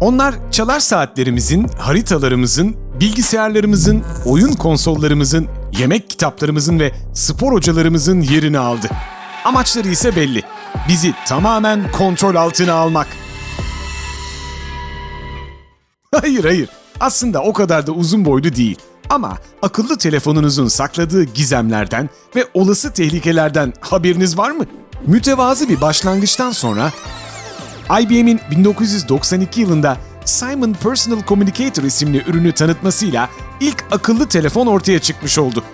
Onlar çalar saatlerimizin, haritalarımızın, bilgisayarlarımızın, oyun konsollarımızın, yemek kitaplarımızın ve spor hocalarımızın yerini aldı. Amaçları ise belli. Bizi tamamen kontrol altına almak. Hayır hayır. Aslında o kadar da uzun boylu değil. Ama akıllı telefonunuzun sakladığı gizemlerden ve olası tehlikelerden haberiniz var mı? Mütevazı bir başlangıçtan sonra IBM'in 1992 yılında Simon Personal Communicator isimli ürünü tanıtmasıyla ilk akıllı telefon ortaya çıkmış oldu.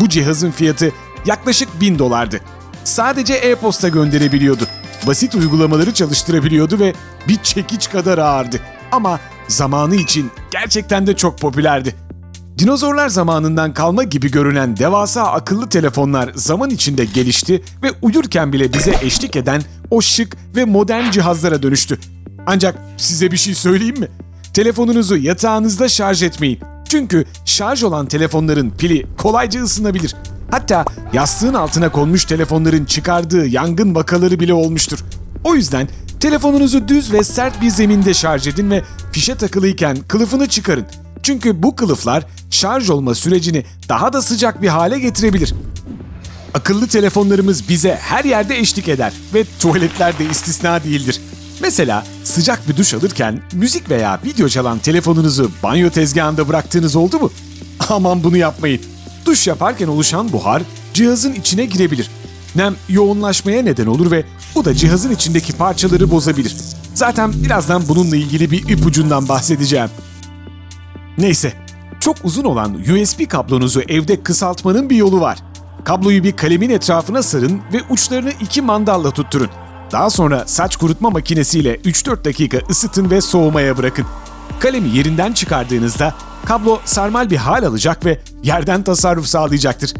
Bu cihazın fiyatı yaklaşık 1000 dolardı. Sadece e-posta gönderebiliyordu. Basit uygulamaları çalıştırabiliyordu ve bir çekiç kadar ağırdı. Ama zamanı için gerçekten de çok popülerdi. Dinozorlar zamanından kalma gibi görünen devasa akıllı telefonlar zaman içinde gelişti ve uyurken bile bize eşlik eden o şık ve modern cihazlara dönüştü. Ancak size bir şey söyleyeyim mi? Telefonunuzu yatağınızda şarj etmeyin. Çünkü şarj olan telefonların pili kolayca ısınabilir. Hatta yastığın altına konmuş telefonların çıkardığı yangın vakaları bile olmuştur. O yüzden telefonunuzu düz ve sert bir zeminde şarj edin ve fişe takılıyken kılıfını çıkarın. Çünkü bu kılıflar şarj olma sürecini daha da sıcak bir hale getirebilir. Akıllı telefonlarımız bize her yerde eşlik eder ve tuvaletler de istisna değildir. Mesela sıcak bir duş alırken müzik veya video çalan telefonunuzu banyo tezgahında bıraktığınız oldu mu? Aman bunu yapmayın. Duş yaparken oluşan buhar cihazın içine girebilir. Nem yoğunlaşmaya neden olur ve bu da cihazın içindeki parçaları bozabilir. Zaten birazdan bununla ilgili bir ipucundan bahsedeceğim. Neyse, çok uzun olan USB kablonuzu evde kısaltmanın bir yolu var. Kabloyu bir kalemin etrafına sarın ve uçlarını iki mandalla tutturun. Daha sonra saç kurutma makinesiyle 3-4 dakika ısıtın ve soğumaya bırakın. Kalemi yerinden çıkardığınızda kablo sarmal bir hal alacak ve yerden tasarruf sağlayacaktır.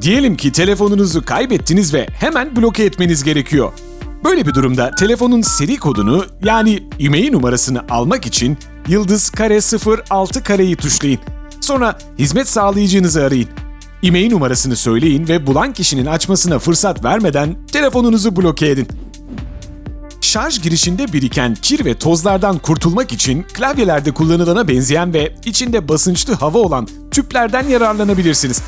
Diyelim ki telefonunuzu kaybettiniz ve hemen bloke etmeniz gerekiyor. Böyle bir durumda telefonun seri kodunu yani IMEI numarasını almak için yıldız kare 06 kareyi tuşlayın. Sonra hizmet sağlayıcınızı arayın. IMEI numarasını söyleyin ve bulan kişinin açmasına fırsat vermeden telefonunuzu bloke edin. Şarj girişinde biriken kir ve tozlardan kurtulmak için klavyelerde kullanılana benzeyen ve içinde basınçlı hava olan tüplerden yararlanabilirsiniz.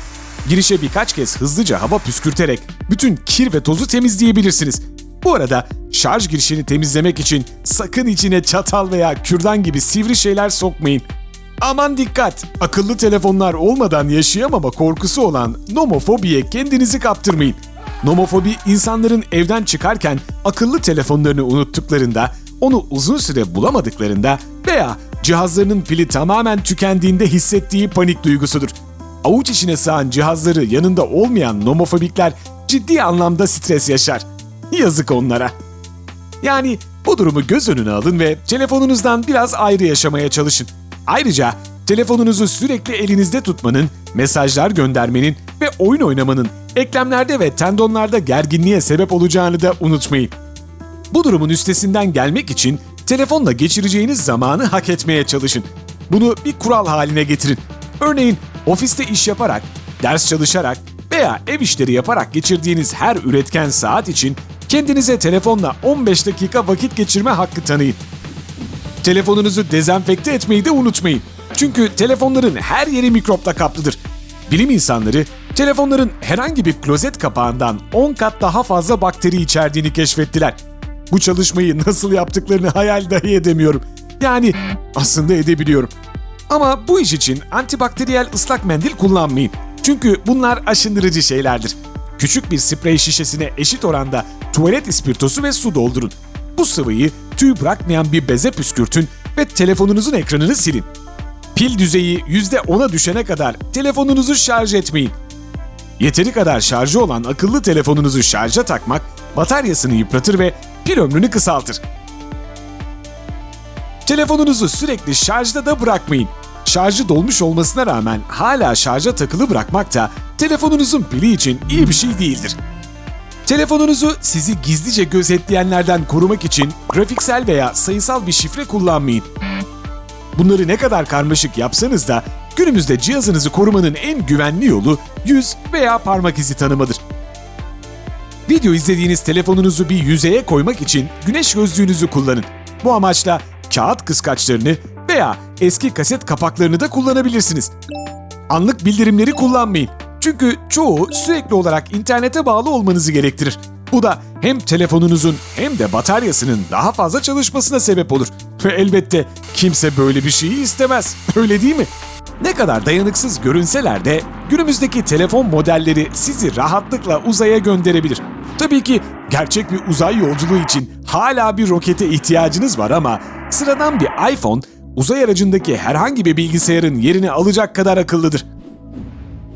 Girişe birkaç kez hızlıca hava püskürterek bütün kir ve tozu temizleyebilirsiniz. Bu arada şarj girişini temizlemek için sakın içine çatal veya kürdan gibi sivri şeyler sokmayın. Aman dikkat! Akıllı telefonlar olmadan yaşayamama korkusu olan nomofobiye kendinizi kaptırmayın. Nomofobi insanların evden çıkarken akıllı telefonlarını unuttuklarında, onu uzun süre bulamadıklarında veya cihazlarının pili tamamen tükendiğinde hissettiği panik duygusudur. Avuç içine sığan cihazları yanında olmayan nomofobikler ciddi anlamda stres yaşar. Yazık onlara. Yani bu durumu göz önüne alın ve telefonunuzdan biraz ayrı yaşamaya çalışın. Ayrıca telefonunuzu sürekli elinizde tutmanın, mesajlar göndermenin ve oyun oynamanın eklemlerde ve tendonlarda gerginliğe sebep olacağını da unutmayın. Bu durumun üstesinden gelmek için telefonla geçireceğiniz zamanı hak etmeye çalışın. Bunu bir kural haline getirin. Örneğin ofiste iş yaparak, ders çalışarak veya ev işleri yaparak geçirdiğiniz her üretken saat için kendinize telefonla 15 dakika vakit geçirme hakkı tanıyın. Telefonunuzu dezenfekte etmeyi de unutmayın. Çünkü telefonların her yeri mikropla kaplıdır. Bilim insanları telefonların herhangi bir klozet kapağından 10 kat daha fazla bakteri içerdiğini keşfettiler. Bu çalışmayı nasıl yaptıklarını hayal dahi edemiyorum. Yani aslında edebiliyorum. Ama bu iş için antibakteriyel ıslak mendil kullanmayın. Çünkü bunlar aşındırıcı şeylerdir. Küçük bir sprey şişesine eşit oranda tuvalet ispirtosu ve su doldurun. Bu sıvıyı tüy bırakmayan bir beze püskürtün ve telefonunuzun ekranını silin. Pil düzeyi %10'a düşene kadar telefonunuzu şarj etmeyin. Yeteri kadar şarjı olan akıllı telefonunuzu şarja takmak bataryasını yıpratır ve pil ömrünü kısaltır. Telefonunuzu sürekli şarjda da bırakmayın. Şarjı dolmuş olmasına rağmen hala şarja takılı bırakmak da telefonunuzun pili için iyi bir şey değildir. Telefonunuzu sizi gizlice gözetleyenlerden korumak için grafiksel veya sayısal bir şifre kullanmayın. Bunları ne kadar karmaşık yapsanız da günümüzde cihazınızı korumanın en güvenli yolu yüz veya parmak izi tanımadır. Video izlediğiniz telefonunuzu bir yüzeye koymak için güneş gözlüğünüzü kullanın. Bu amaçla kağıt kıskaçlarını veya eski kaset kapaklarını da kullanabilirsiniz. Anlık bildirimleri kullanmayın. Çünkü çoğu sürekli olarak internete bağlı olmanızı gerektirir. Bu da hem telefonunuzun hem de bataryasının daha fazla çalışmasına sebep olur. Ve elbette kimse böyle bir şeyi istemez. Öyle değil mi? Ne kadar dayanıksız görünseler de günümüzdeki telefon modelleri sizi rahatlıkla uzaya gönderebilir. Tabii ki gerçek bir uzay yolculuğu için hala bir rokete ihtiyacınız var ama sıradan bir iPhone uzay aracındaki herhangi bir bilgisayarın yerini alacak kadar akıllıdır.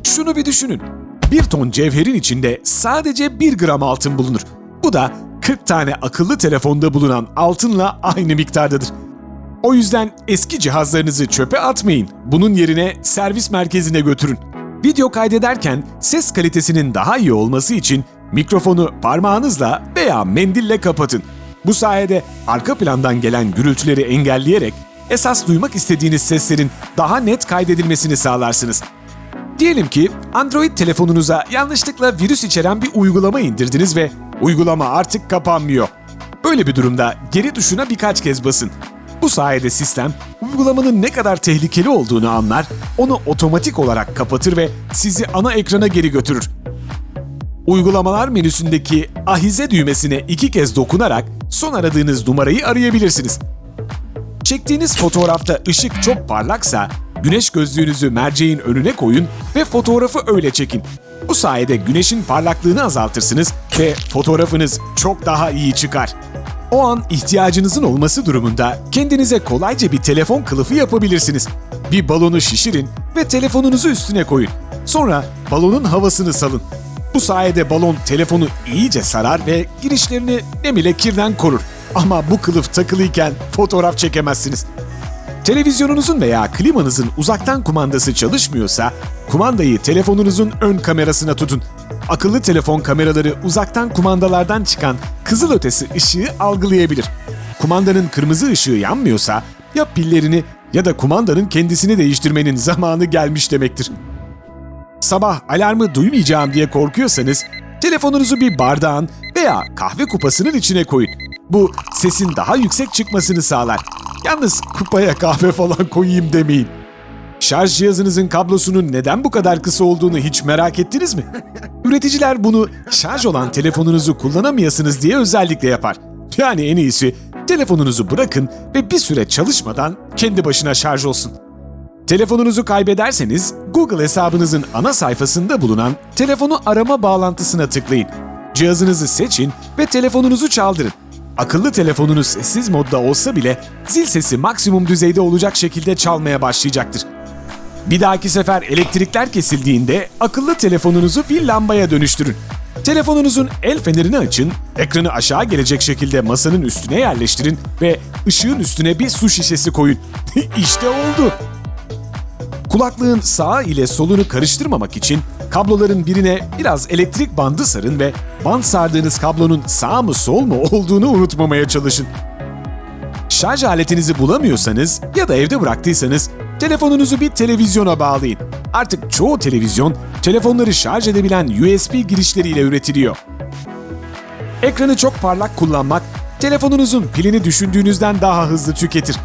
Şunu bir düşünün. Bir ton cevherin içinde sadece 1 gram altın bulunur. Bu da 40 tane akıllı telefonda bulunan altınla aynı miktardadır. O yüzden eski cihazlarınızı çöpe atmayın. Bunun yerine servis merkezine götürün. Video kaydederken ses kalitesinin daha iyi olması için mikrofonu parmağınızla veya mendille kapatın. Bu sayede arka plandan gelen gürültüleri engelleyerek esas duymak istediğiniz seslerin daha net kaydedilmesini sağlarsınız. Diyelim ki Android telefonunuza yanlışlıkla virüs içeren bir uygulama indirdiniz ve uygulama artık kapanmıyor. Böyle bir durumda geri tuşuna birkaç kez basın. Bu sayede sistem uygulamanın ne kadar tehlikeli olduğunu anlar, onu otomatik olarak kapatır ve sizi ana ekrana geri götürür. Uygulamalar menüsündeki ahize düğmesine iki kez dokunarak son aradığınız numarayı arayabilirsiniz. Çektiğiniz fotoğrafta ışık çok parlaksa güneş gözlüğünüzü merceğin önüne koyun ve fotoğrafı öyle çekin. Bu sayede güneşin parlaklığını azaltırsınız ve fotoğrafınız çok daha iyi çıkar. O an ihtiyacınızın olması durumunda kendinize kolayca bir telefon kılıfı yapabilirsiniz. Bir balonu şişirin ve telefonunuzu üstüne koyun. Sonra balonun havasını salın. Bu sayede balon telefonu iyice sarar ve girişlerini nem ile kirden korur. Ama bu kılıf takılıyken fotoğraf çekemezsiniz. Televizyonunuzun veya klimanızın uzaktan kumandası çalışmıyorsa, kumandayı telefonunuzun ön kamerasına tutun. Akıllı telefon kameraları uzaktan kumandalardan çıkan kızılötesi ışığı algılayabilir. Kumandanın kırmızı ışığı yanmıyorsa, ya pillerini ya da kumandanın kendisini değiştirmenin zamanı gelmiş demektir. Sabah alarmı duymayacağım diye korkuyorsanız, telefonunuzu bir bardağın veya kahve kupasının içine koyun. Bu sesin daha yüksek çıkmasını sağlar. Yalnız kupaya kahve falan koyayım demeyin. Şarj cihazınızın kablosunun neden bu kadar kısa olduğunu hiç merak ettiniz mi? Üreticiler bunu şarj olan telefonunuzu kullanamayasınız diye özellikle yapar. Yani en iyisi telefonunuzu bırakın ve bir süre çalışmadan kendi başına şarj olsun. Telefonunuzu kaybederseniz Google hesabınızın ana sayfasında bulunan telefonu arama bağlantısına tıklayın. Cihazınızı seçin ve telefonunuzu çaldırın. Akıllı telefonunuz sessiz modda olsa bile zil sesi maksimum düzeyde olacak şekilde çalmaya başlayacaktır. Bir dahaki sefer elektrikler kesildiğinde akıllı telefonunuzu bir lambaya dönüştürün. Telefonunuzun el fenerini açın, ekranı aşağı gelecek şekilde masanın üstüne yerleştirin ve ışığın üstüne bir su şişesi koyun. işte oldu. Kulaklığın sağı ile solunu karıştırmamak için kabloların birine biraz elektrik bandı sarın ve band sardığınız kablonun sağ mı sol mu olduğunu unutmamaya çalışın. Şarj aletinizi bulamıyorsanız ya da evde bıraktıysanız telefonunuzu bir televizyona bağlayın. Artık çoğu televizyon telefonları şarj edebilen USB girişleriyle üretiliyor. Ekranı çok parlak kullanmak telefonunuzun pilini düşündüğünüzden daha hızlı tüketir.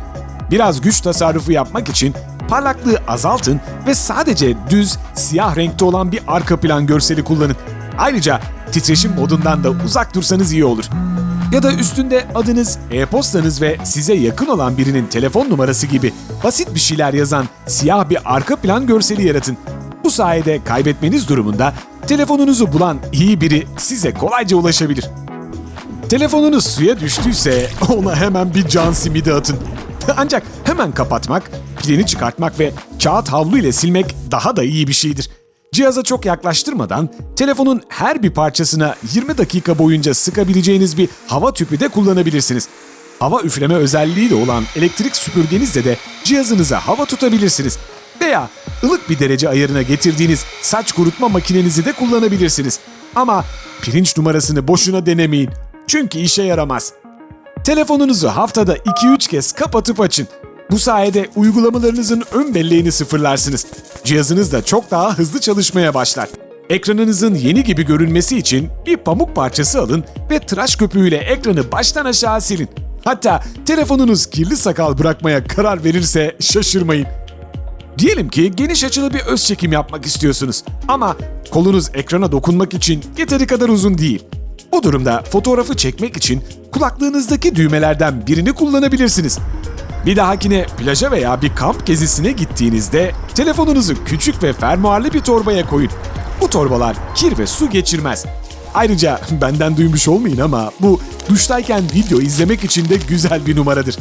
Biraz güç tasarrufu yapmak için parlaklığı azaltın ve sadece düz, siyah renkte olan bir arka plan görseli kullanın. Ayrıca titreşim modundan da uzak dursanız iyi olur. Ya da üstünde adınız, e-postanız ve size yakın olan birinin telefon numarası gibi basit bir şeyler yazan siyah bir arka plan görseli yaratın. Bu sayede kaybetmeniz durumunda telefonunuzu bulan iyi biri size kolayca ulaşabilir. Telefonunuz suya düştüyse ona hemen bir can simidi atın. Ancak hemen kapatmak, pilini çıkartmak ve kağıt havlu ile silmek daha da iyi bir şeydir. Cihaza çok yaklaştırmadan telefonun her bir parçasına 20 dakika boyunca sıkabileceğiniz bir hava tüpü de kullanabilirsiniz. Hava üfleme özelliği de olan elektrik süpürgenizle de cihazınıza hava tutabilirsiniz. Veya ılık bir derece ayarına getirdiğiniz saç kurutma makinenizi de kullanabilirsiniz. Ama pirinç numarasını boşuna denemeyin. Çünkü işe yaramaz. Telefonunuzu haftada 2-3 kez kapatıp açın. Bu sayede uygulamalarınızın ön belleğini sıfırlarsınız. Cihazınız da çok daha hızlı çalışmaya başlar. Ekranınızın yeni gibi görünmesi için bir pamuk parçası alın ve tıraş köpüğüyle ekranı baştan aşağı silin. Hatta telefonunuz kirli sakal bırakmaya karar verirse şaşırmayın. Diyelim ki geniş açılı bir öz çekim yapmak istiyorsunuz ama kolunuz ekrana dokunmak için yeteri kadar uzun değil. Bu durumda fotoğrafı çekmek için kulaklığınızdaki düğmelerden birini kullanabilirsiniz. Bir dahakine plaja veya bir kamp gezisine gittiğinizde telefonunuzu küçük ve fermuarlı bir torbaya koyun. Bu torbalar kir ve su geçirmez. Ayrıca benden duymuş olmayın ama bu duştayken video izlemek için de güzel bir numaradır.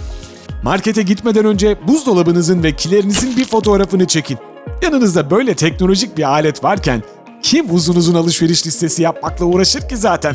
Markete gitmeden önce buzdolabınızın ve kilerinizin bir fotoğrafını çekin. Yanınızda böyle teknolojik bir alet varken kim uzun uzun alışveriş listesi yapmakla uğraşır ki zaten?